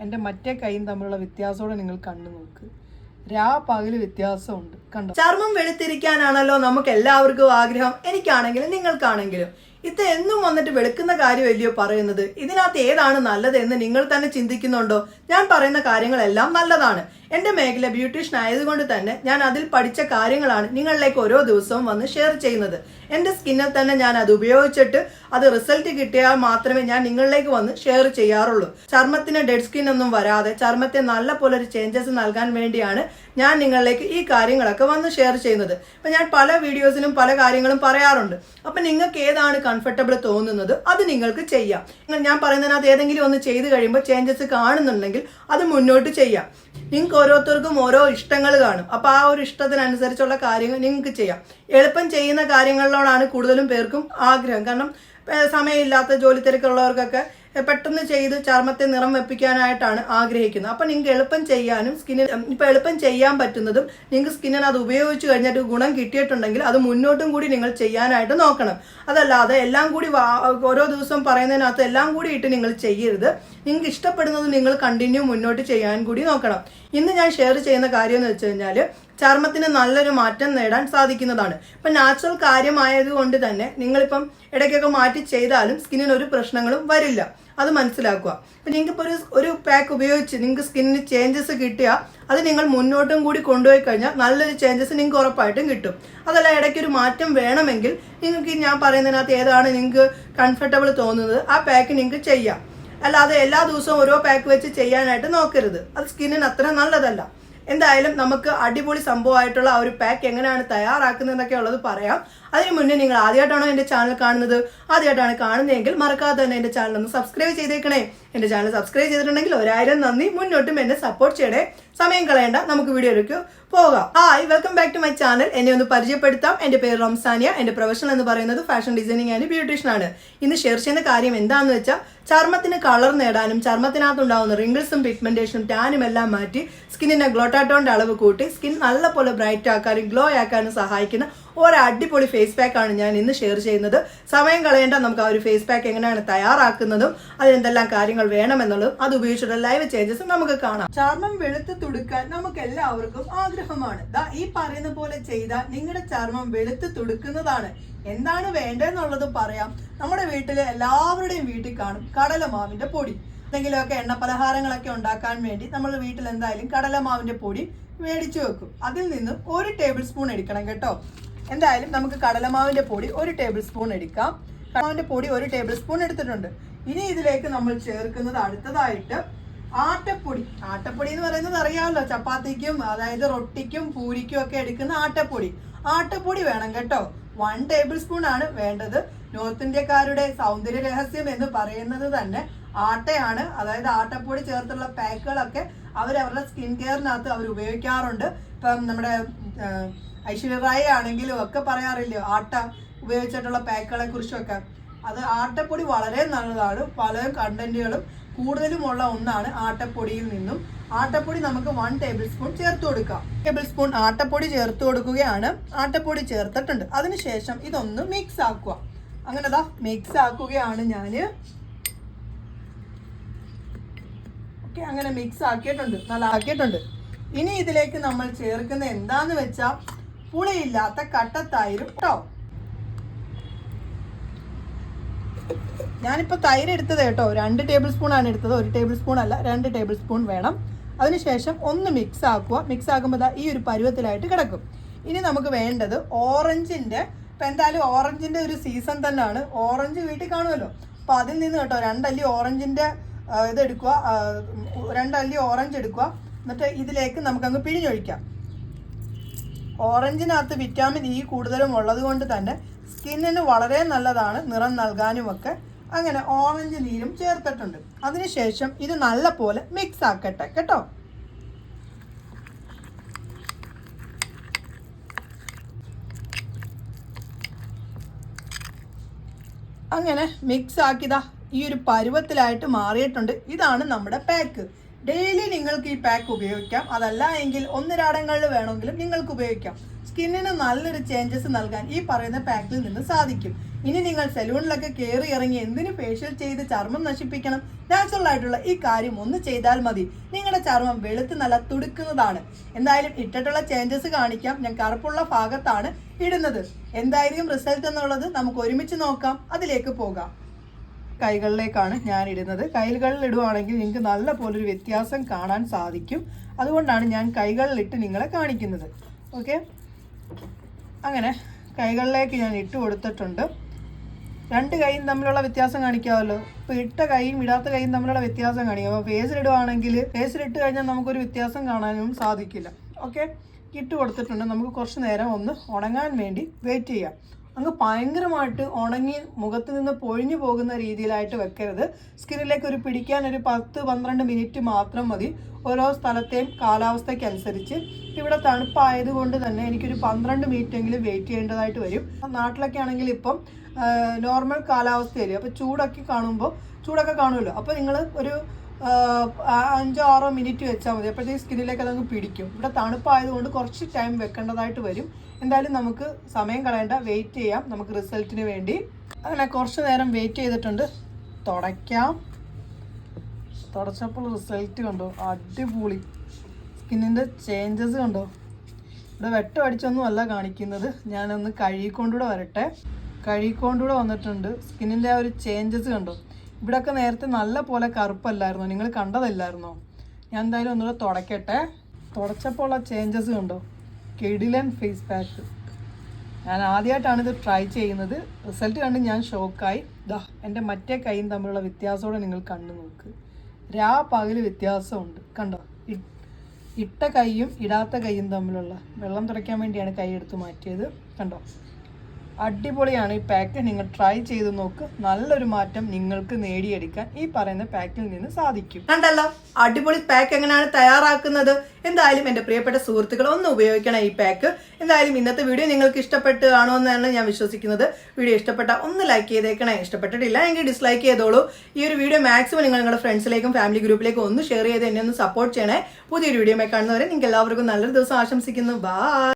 എന്റെ മറ്റേ കൈയും തമ്മിലുള്ള വ്യത്യാസത്തോടെ നിങ്ങൾ കണ്ടു നോക്ക്. രാ പകൽ വ്യത്യാസമുണ്ട്. കണ്ടോ? ചർമ്മം വെളുത്തിരിക്കാനാണല്ലോ നമുക്ക് എല്ലാവർക്കും ആഗ്രഹം. എനിക്കാണെങ്കിലും നിങ്ങൾക്കാണെങ്കിലും. ഇത് എന്നും വന്നിട്ട് വെളുക്കുന്ന കാര്യമല്ലയോ പറയുന്നത്? ഇതിനകത്ത് ഏതാണ് നല്ലത് എന്ന് നിങ്ങൾ തന്നെ ചിന്തിക്കുന്നുണ്ടോ? ഞാൻ പറയുന്ന കാര്യങ്ങളെല്ലാം നല്ലതാണ്. എന്റെ മേഖല ബ്യൂട്ടീഷ്യൻ ആയതുകൊണ്ട് തന്നെ ഞാൻ അതിൽ പഠിച്ച കാര്യങ്ങളാണ് നിങ്ങളിലേക്ക് ഓരോ ദിവസവും വന്ന് ഷെയർ ചെയ്യുന്നത്. എന്റെ സ്കിന്നിൽ തന്നെ ഞാൻ അത് ഉപയോഗിച്ചിട്ട് അത് റിസൾട്ട് കിട്ടിയാൽ മാത്രമേ ഞാൻ നിങ്ങളിലേക്ക് വന്ന് ഷെയർ ചെയ്യാറുള്ളൂ. ചർമ്മത്തിന് ഡെഡ് സ്കിൻ ഒന്നും വരാതെ ചർമ്മത്തെ നല്ല പോലെ ഒരു ചേഞ്ചസ് നൽകാൻ വേണ്ടിയാണ് ഞാൻ നിങ്ങളിലേക്ക് ഈ കാര്യങ്ങളൊക്കെ വന്ന് ഷെയർ ചെയ്യുന്നത്. അപ്പം ഞാൻ പല വീഡിയോസിനും പല കാര്യങ്ങളും പറയാറുണ്ട്. അപ്പം നിങ്ങൾക്ക് ഏതാണ് കംഫർട്ടബിൾ തോന്നുന്നത്? അത് നിങ്ങൾക്ക് ചെയ്യാം. ഞാൻ പറയുന്നതിനകത്ത് ഏതെങ്കിലും ഒന്ന് ചെയ്ത് കഴിയുമ്പോൾ ചേഞ്ചസ് കാണുന്നുണ്ടെങ്കിൽ അത് മുന്നോട്ട് ചെയ്യാം. നിങ്ങൾക്ക് ഓരോരുത്തർക്കും ഓരോ ഇഷ്ടങ്ങൾ കാണും. അപ്പോൾ ആ ഒരു ഇഷ്ടത്തിനനുസരിച്ചുള്ള കാര്യങ്ങൾ നിങ്ങൾക്ക് ചെയ്യാം. എളുപ്പം ചെയ്യുന്ന കാര്യങ്ങളിലോടാണ് കൂടുതലും പേർക്കും ആഗ്രഹം. കാരണം സമയമില്ലാത്ത ജോലി തിരക്കുള്ളവർക്കൊക്കെ പെട്ടെന്ന് ചെയ്ത് ചർമ്മത്തെ നിറം വെപ്പിക്കാനായിട്ടാണ് ആഗ്രഹിക്കുന്നത്. അപ്പൊ നിങ്ങൾക്ക് എളുപ്പം ചെയ്യാനും സ്കിന്നിന് ഇപ്പൊ എളുപ്പം ചെയ്യാൻ പറ്റുന്നതും നിങ്ങൾക്ക് സ്കിന്നിന് അത് ഉപയോഗിച്ച് കഴിഞ്ഞിട്ട് ഗുണം കിട്ടിയിട്ടുണ്ടെങ്കിൽ അത് മുന്നോട്ടും കൂടി നിങ്ങൾ ചെയ്യാനായിട്ട് നോക്കണം. അതല്ലാതെ എല്ലാം കൂടി ഓരോ ദിവസം പറയുന്നതിനകത്ത് എല്ലാം കൂടി ഇട്ട് നിങ്ങൾ ചെയ്യരുത്. നിങ്ങൾക്ക് ഇഷ്ടപ്പെടുന്നത് നിങ്ങൾ കണ്ടിന്യൂ മുന്നോട്ട് ചെയ്യാൻ കൂടി നോക്കണം. ഇന്ന് ഞാൻ ഷെയർ ചെയ്യുന്ന കാര്യം എന്ന് വെച്ച് കഴിഞ്ഞാൽ ചർമ്മത്തിന് നല്ലൊരു മാറ്റം നേടാൻ സാധിക്കുന്നതാണ്. ഇപ്പം നാച്ചുറൽ കാര്യമായതുകൊണ്ട് തന്നെ നിങ്ങളിപ്പം ഇടയ്ക്കൊക്കെ മാറ്റി ചെയ്താലും സ്കിന്നിന് ഒരു പ്രശ്നങ്ങളും വരില്ല. അത് മനസ്സിലാക്കുക. അപ്പം നിങ്ങൾക്ക് ഇപ്പോൾ ഒരു ഒരു പാക്ക് ഉപയോഗിച്ച് നിങ്ങൾക്ക് സ്കിന്നിന് ചേഞ്ചസ് കിട്ടിയാൽ അത് നിങ്ങൾ മുന്നോട്ടും കൂടി കൊണ്ടുപോയി കഴിഞ്ഞാൽ നല്ലൊരു ചേഞ്ചസ് നിങ്ങൾക്ക് ഉറപ്പായിട്ടും കിട്ടും. അതല്ല ഇടയ്ക്കൊരു മാറ്റം വേണമെങ്കിൽ നിങ്ങൾക്ക് ഞാൻ പറയുന്നതിനകത്ത് ഏതാണ് നിങ്ങൾക്ക് കംഫർട്ടബിൾ തോന്നുന്നത് ആ പാക്ക് നിങ്ങൾക്ക് ചെയ്യാം. അല്ലാതെ എല്ലാ ദിവസവും ഓരോ പാക്ക് വെച്ച് ചെയ്യാനായിട്ട് നോക്കരുത്. അത് സ്കിന്നിന് അത്ര നല്ലതല്ല. എന്തായാലും നമുക്ക് അടിപൊളി സംഭവമായിട്ടുള്ള ആ ഒരു പാക്ക് എങ്ങനെയാണ് തയ്യാറാക്കുന്നതെന്നൊക്കെ ഉള്ളത് പറയാം. അതിന് മുന്നേ നിങ്ങൾ ആദ്യമായിട്ടാണോ എന്റെ ചാനൽ കാണുന്നത്? ആദ്യമായിട്ടാണ് കാണുന്നതെങ്കിൽ മറക്കാതെ തന്നെ എന്റെ ചാനൽ ഒന്ന് സബ്സ്ക്രൈബ് ചെയ്തേക്കണേ. എന്റെ ചാനൽ സബ്സ്ക്രൈബ് ചെയ്തിട്ടുണ്ടെങ്കിൽ ഒരായിരം നന്ദി. മുന്നോട്ടും എന്നെ സപ്പോർട്ട് ചെയ്യണേ. സമയം കളയണ്ട. നമുക്ക് വീഡിയോയിലേക്ക് പോകാം. Hi welcome back to my channel എന്നെ ഒന്ന് പരിചയപ്പെടുത്താം. എന്റെ പേര് റംസാനിയ. എന്റെ പ്രൊഫഷണൽ എന്ന് പറയുന്നത് ഫാഷൻ ഡിസൈനിങ് ആൻഡ് ബ്യൂട്ടീഷ്യൻ ആണ്. ഇന്ന് ഷെയർ ചെയ്യുന്ന കാര്യം എന്താണെന്ന് വെച്ചാൽ ചർമ്മത്തിന് കളർ നേടാനും ചർമ്മത്തിനകത്തുണ്ടാവുന്ന റിങ്കിൾസും പിഗ്മെന്റേഷനും ടാനും എല്ലാം മാറ്റി സ്കിന്നിന്റെ ഗ്ലോട്ടാട്ടോന്റെ അളവ് കൂട്ടി സ്കിൻ നല്ലപോലെ ബ്രൈറ്റ് ആക്കാനും ഗ്ലോ ആക്കാനും സഹായിക്കുന്ന ഒരു അടിപൊളി ഫേസ് പാക്ക് ആണ് ഞാൻ ഇന്ന് ഷെയർ ചെയ്യുന്നത്. സമയം കളയേണ്ട നമുക്ക് ആ ഒരു ഫേസ് പാക്ക് എങ്ങനെയാണ് തയ്യാറാക്കുന്നതും അതിനെന്തെല്ലാം കാര്യങ്ങൾ വേണമെന്നുള്ളതും അത് ഉപയോഗിച്ചിട്ടുള്ള ലൈവ് ചേഞ്ചസും നമുക്ക് കാണാം. ചർമ്മം വെളുത്ത് തുടുക്കാൻ നമുക്ക് എല്ലാവർക്കും ആഗ്രഹമാണ്. ഈ പറയുന്ന പോലെ ചെയ്താൽ നിങ്ങളുടെ ചർമ്മം വെളുത്ത് തുടുക്കുന്നതാണ്. എന്താണ് വേണ്ടതെന്നുള്ളത് പറയാം. നമ്മുടെ വീട്ടിലെ എല്ലാവരുടെയും വീട്ടിൽ കാണും കടലമാവിന്റെ പൊടി. എന്തെങ്കിലുമൊക്കെ എണ്ണ പലഹാരങ്ങളൊക്കെ ഉണ്ടാക്കാൻ വേണ്ടി നമ്മൾ വീട്ടിൽ എന്തായാലും കടലമാവിന്റെ പൊടി മേടിച്ചു വെക്കും. അതിൽ നിന്നും ഒരു ടേബിൾ സ്പൂൺ എടുക്കണം കേട്ടോ. എന്തായാലും നമുക്ക് കടലമാവിന്റെ പൊടി ഒരു ടേബിൾ സ്പൂൺ എടുക്കാം. കടലമാവിന്റെ പൊടി ഒരു ടേബിൾ സ്പൂൺ എടുത്തിട്ടുണ്ട്. ഇനി ഇതിലേക്ക് നമ്മൾ ചേർക്കുന്നത് അടുത്തതായിട്ട് ആട്ടപ്പൊടി. ആട്ടപ്പൊടി എന്ന് പറയുന്നത് അറിയാമല്ലോ ചപ്പാത്തിക്കും അതായത് റൊട്ടിക്കും പൂരിക്കും ഒക്കെ എടുക്കുന്ന ആട്ടപ്പൊടി. ആട്ടപ്പൊടി വേണം കേട്ടോ. വൺ ടേബിൾ സ്പൂൺ ആണ് വേണ്ടത്. നോർത്ത് ഇന്ത്യക്കാരുടെ സൗന്ദര്യ രഹസ്യം എന്ന് പറയുന്നത് തന്നെ ആട്ടയാണ്. അതായത് ആട്ടപ്പൊടി ചേർത്തുള്ള പാക്കുകളൊക്കെ അവർ അവരുടെ സ്കിൻ കെയറിനകത്ത് അവർ ഉപയോഗിക്കാറുണ്ട്. ഇപ്പം നമ്മുടെ ആ, ഐശ്വര്യ റായ് ആണെങ്കിലും ഒക്കെ പറയാറില്ലേ ആട്ട ഉപയോഗിച്ചിട്ടുള്ള പാക്കുകളെ കുറിച്ചൊക്കെ. അത് ആട്ടപ്പൊടി വളരെ നല്ലതാണ്. പല കണ്ടന്റുകളും കൂടുതലും ഉള്ള ഒന്നാണ് ആട്ടപ്പൊടിയിൽ നിന്നും. ആട്ടപ്പൊടി നമുക്ക് വൺ ടേബിൾ സ്പൂൺ ചേർത്ത് കൊടുക്കാം. ടേബിൾ സ്പൂൺ ആട്ടപ്പൊടി ചേർത്ത് കൊടുക്കുകയാണ്. ആട്ടപ്പൊടി ചേർത്തിട്ടുണ്ട്. അതിനുശേഷം ഇതൊന്ന് മിക്സ് ആക്കുക. അങ്ങനെ അതാ മിക്സ് ആക്കുകയാണ് ഞാൻ ഓക്കെ അങ്ങനെ മിക്സ് ആക്കിയിട്ടുണ്ട്. നല്ല ആക്കിയിട്ടുണ്ട് ഇനി ഇതിലേക്ക് നമ്മൾ ചേർക്കുന്ന എന്താന്ന് വെച്ചാൽ പുളിയില്ലാത്ത കട്ടത്തൈരും കേട്ടോ ഞാനിപ്പോൾ തൈര് എടുത്തത് കേട്ടോ. രണ്ട് ടേബിൾ സ്പൂൺ ആണ് എടുത്തത്. ഒരു ടേബിൾ സ്പൂൺ അല്ല രണ്ട് ടേബിൾ സ്പൂൺ വേണം. അതിനുശേഷം ഒന്ന് മിക്സ് ആക്കുക. മിക്സ് ആക്കുമ്പോൾ ദാ ഈ ഒരു പരുവത്തിലായിട്ട് കിടക്കും. ഇനി നമുക്ക് വേണ്ടത് ഓറഞ്ചിന്റെ ഇപ്പം എന്തായാലും ഓറഞ്ചിന്റെ ഒരു സീസൺ തന്നെയാണ്. ഓറഞ്ച് വീട്ടിൽ കാണുമല്ലോ. അപ്പോൾ അതിൽ നിന്ന് കേട്ടോ രണ്ടല്ലി ഓറഞ്ചിന്റെ ഇതെടുക്കുക രണ്ടല്ലി ഓറഞ്ച് എടുക്കുക. എന്നിട്ട് ഇതിലേക്ക് നമുക്കങ്ങ് പിഴിഞ്ഞൊഴിക്കാം. ഓറഞ്ചിനകത്ത് വിറ്റാമിൻ ഇ കൂടുതലും ഉള്ളത് കൊണ്ട് തന്നെ സ്കിന്നിന് വളരെ നല്ലതാണ് നിറം നൽകാനുമൊക്കെ. അങ്ങനെ ഓറഞ്ച് നീരും ചേർത്തിട്ടുണ്ട്. അതിനുശേഷം ഇത് നല്ല പോലെ മിക്സ് ആക്കട്ടെ കേട്ടോ. അങ്ങനെ മിക്സ് ആക്കിയതാ ഈ ഒരു പരുവത്തിലായിട്ട് മാറിയിട്ടുണ്ട്. ഇതാണ് നമ്മുടെ പാക്ക് ഡെയിലി നിങ്ങൾക്ക് ഈ പാക്ക് ഉപയോഗിക്കാം. അതല്ല എങ്കിൽ ഒന്നിരാടങ്ങളിൽ വേണമെങ്കിലും നിങ്ങൾക്ക് ഉപയോഗിക്കാം. സ്കിന്നിന് നല്ലൊരു ചേഞ്ചസ് നൽകാൻ ഈ പറയുന്ന പാക്കിൽ നിന്ന് സാധിക്കും. ഇനി നിങ്ങൾ സലൂണിലൊക്കെ കയറി ഇറങ്ങി എന്തിനു ഫേഷ്യൽ ചെയ്ത് ചർമ്മം നശിപ്പിക്കണം? നാച്ചുറൽ ആയിട്ടുള്ള ഈ കാര്യം ഒന്ന് ചെയ്താൽ മതി. നിങ്ങളുടെ ചർമ്മം വെളുത്ത് നല്ല തുടുക്കുന്നതാണ്. എന്തായാലും ഇട്ടിട്ടുള്ള ചേഞ്ചസ് കാണിക്കാം. ഞാൻ കറുപ്പുള്ള ഭാഗത്താണ് ഇടുന്നത്. എന്തായിരിക്കും റിസൾട്ട് എന്നുള്ളത് നമുക്ക് ഒരുമിച്ച് നോക്കാം. അതിലേക്ക് പോകാം. കൈകളിലേക്കാണ് ഞാൻ ഇടുന്നത് കൈകളിൽ ഇടുവാണെങ്കിൽ നിങ്ങൾക്ക് നല്ല ഒരു വ്യത്യാസം കാണാൻ സാധിക്കും. അതുകൊണ്ടാണ് ഞാൻ കൈകളിലിട്ട് നിങ്ങളെ കാണിക്കുന്നത്. ഓക്കെ? അങ്ങനെ കൈകളിലേക്ക് ഞാൻ ഇട്ട് കൊടുത്തിട്ടുണ്ട്. രണ്ട് കൈയും തമ്മിലുള്ള വ്യത്യാസം കാണിക്കാമല്ലോ. ഇപ്പോൾ ഇട്ട കൈയും ഇടാത്ത കൈയും തമ്മിലുള്ള വ്യത്യാസം കാണിക്കാം. അപ്പോൾ ഫേസിലിടുവാണെങ്കിൽ ഫേസിലിട്ട് കഴിഞ്ഞാൽ നമുക്കൊരു വ്യത്യാസം കാണാനും സാധിക്കില്ല. ഓക്കെ? ഇട്ട് കൊടുത്തിട്ടുണ്ട്. നമുക്ക് കുറച്ച് നേരം ഒന്ന് ഉണങ്ങാൻ വേണ്ടി വെയിറ്റ് ചെയ്യാം. അങ്ങ് ഭയങ്കരമായിട്ട് ഉണങ്ങി മുഖത്ത് നിന്ന് പൊഴിഞ്ഞു പോകുന്ന രീതിയിലായിട്ട് വെക്കരുത്. സ്കിന്നിലേക്ക് ഒരു പിടിക്കാൻ ഒരു പത്ത് പന്ത്രണ്ട് മിനിറ്റ് മാത്രം മതി. ഓരോ സ്ഥലത്തെയും കാലാവസ്ഥയ്ക്കനുസരിച്ച്. ഇവിടെ തണുപ്പായതുകൊണ്ട് തന്നെ എനിക്കൊരു പന്ത്രണ്ട് എങ്കിലും വെയിറ്റ് ചെയ്യേണ്ടതായിട്ട് വരും. നാട്ടിലൊക്കെ ആണെങ്കിൽ ഇപ്പം നോർമൽ കാലാവസ്ഥയായിരിക്കും അപ്പോൾ ചൂടൊക്കെ കാണുമ്പോൾ ചൂടൊക്കെ കാണുമല്ലോ? അപ്പോൾ നിങ്ങൾ ഒരു അഞ്ചോ ആറോ മിനിറ്റ് വെച്ചാൽ മതി. അപ്പോഴത്തേക്ക് സ്കിന്നിലേക്ക് അതങ്ങ് പിടിക്കും. ഇവിടെ തണുപ്പായതുകൊണ്ട് കുറച്ച് ടൈം വെക്കേണ്ടതായിട്ട് വരും. എന്തായാലും നമുക്ക് സമയം കളയേണ്ട. വെയിറ്റ് ചെയ്യാം. നമുക്ക് റിസൾട്ടിന് വേണ്ടി. അങ്ങനെ കുറച്ച് നേരം വെയിറ്റ് ചെയ്തിട്ടുണ്ട്. തുടയ്ക്കാം. തുടച്ചപ്പോൾ റിസൾട്ട് കണ്ടോ? അടിപൊളി. സ്കിന്നിന്റെ ചേഞ്ചസ് കണ്ടോ? ഇവിടെ വെട്ടം അടിച്ചൊന്നും അല്ല കാണിക്കുന്നത്. ഞാനൊന്ന് കഴുകിക്കൊണ്ടുകൂടെ വരട്ടെ. കഴുകിക്കൊണ്ടുകൂടെ വന്നിട്ടുണ്ട്. സ്കിന്നിന്റെ ആ ഒരു ചേഞ്ചസ് കണ്ടോ? ഇവിടെയൊക്കെ നേരത്തെ നല്ല പോലെ കറുപ്പല്ലായിരുന്നോ? നിങ്ങൾ കണ്ടതല്ലായിരുന്നോ? ഞാൻ എന്തായാലും ഒന്നുകൂടെ തുടക്കട്ടെ. തുടച്ചപ്പോൾ ഉള്ള ചേഞ്ചസ് കണ്ടോ? കെഡിലൻ ഫേസ് പാക്ക് ഞാൻ ആദ്യമായിട്ടാണ് ഇത് ട്രൈ ചെയ്യുന്നത്. റിസൾട്ട് കണ്ട് ഞാൻ ഷോക്കായി ദാ എന്റെ മറ്റേ കൈയും തമ്മിലുള്ള വ്യത്യാസത്തോടെ നിങ്ങൾ കണ്ടു നോക്ക്. രാ പകൽ വ്യത്യാസമുണ്ട്. കണ്ടോ? ഇട്ട കൈയും ഇടാത്ത കൈയും തമ്മിലുള്ള വെള്ളം തുടയ്ക്കാൻ വേണ്ടിയാണ് കൈ എടുത്ത് മാറ്റിയത്. കണ്ടോ? അടിപൊളിയാണ് ഈ പാക്ക് നിങ്ങൾ ട്രൈ ചെയ്ത് നോക്ക്. നല്ലൊരു മാറ്റം നിങ്ങൾക്ക് നേടിയെടുക്കാൻ ഈ പറയുന്ന പാക്കിൽ നിന്ന് സാധിക്കും. കണ്ടല്ലോ? അടിപൊളി പാക്ക് എങ്ങനെയാണ് തയ്യാറാക്കുന്നത്? എന്തായാലും എന്റെ പ്രിയപ്പെട്ട സുഹൃത്തുക്കൾ ഒന്ന് ഉപയോഗിക്കണം ഈ പാക്ക് എന്തായാലും ഇന്നത്തെ വീഡിയോ നിങ്ങൾക്ക് ഇഷ്ടപ്പെട്ട് കാണുമെന്നാണ് ഞാൻ വിശ്വസിക്കുന്നത്. വീഡിയോ ഇഷ്ടപ്പെട്ട ഒന്ന് ലൈക്ക് ചെയ്തേക്കണേ. ഇഷ്ടപ്പെട്ടിട്ടില്ല എങ്കിൽ ഡിസ്ലൈക്ക് ചെയ്തോളൂ. ഈ ഒരു വീഡിയോ മാക്സിമം നിങ്ങൾ നിങ്ങളുടെ ഫ്രണ്ട്സിലേക്കും ഫാമിലി ഗ്രൂപ്പിലേക്കും ഒന്ന് ഷെയർ ചെയ്ത് എന്നെ ഒന്ന് സപ്പോർട്ട് ചെയ്യണേ. പുതിയൊരു വീഡിയോ കാണുന്നവരെ നിങ്ങൾക്ക് എല്ലാവർക്കും നല്ലൊരു ദിവസം ആശംസിക്കുന്നു. ബാ